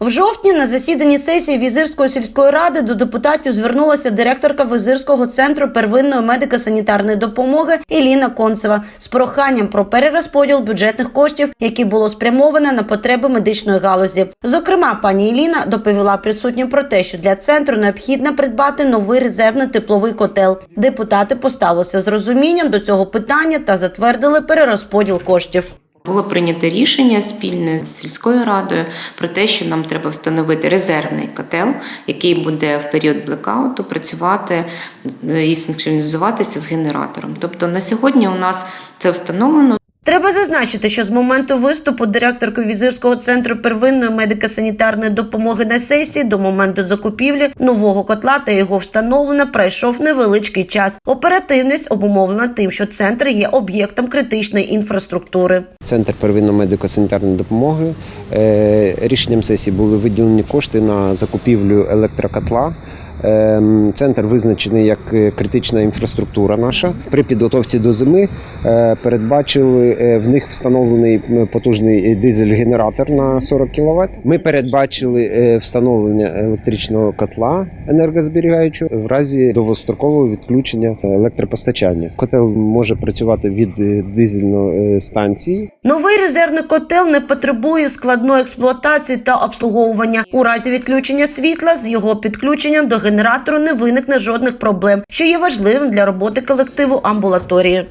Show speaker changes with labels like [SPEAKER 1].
[SPEAKER 1] В жовтні на засіданні сесії Візирської сільської ради до депутатів звернулася директорка Визирського центру первинної медико-санітарної допомоги Еліна Концева з проханням про перерозподіл бюджетних коштів, які було спрямовано на потреби медичної галузі. Зокрема, пані Еліна доповіла присутнім про те, що для центру необхідно придбати новий резервний тепловий котел. Депутати поставилися з розумінням до цього питання та затвердили перерозподіл коштів.
[SPEAKER 2] Було прийнято рішення спільне з сільською радою про те, що нам треба встановити резервний котел, який буде в період блекауту працювати е, і синхронізуватися з генератором. Тобто на сьогодні у нас це встановлено.
[SPEAKER 1] Треба зазначити, що з моменту виступу директорки Візирського центру первинної медико-санітарної допомоги на сесії до моменту закупівлі нового котла та його встановлення пройшов невеличкий час. Оперативність обумовлена тим, що центр є об'єктом критичної інфраструктури.
[SPEAKER 3] Центр первинної медико-санітарної допомоги. Е, Рішенням сесії були виділені кошти на закупівлю електрокотла. Ем, Центр визначений як е, критична інфраструктура наша. При підготовці до зими е, передбачили е, в них встановлений потужний дизель-генератор на 40 кВт. Ми передбачили встановлення електричного котла енергозберігаючого в разі довгострокового відключення електропостачання. Котел може працювати від дизельної станції
[SPEAKER 1] Новий резервний котел не потребує складної експлуатації та обслуговування. У разі відключення світла з його підключенням до генератору не виникне жодних проблем, що є важливим для роботи колективу амбулаторії.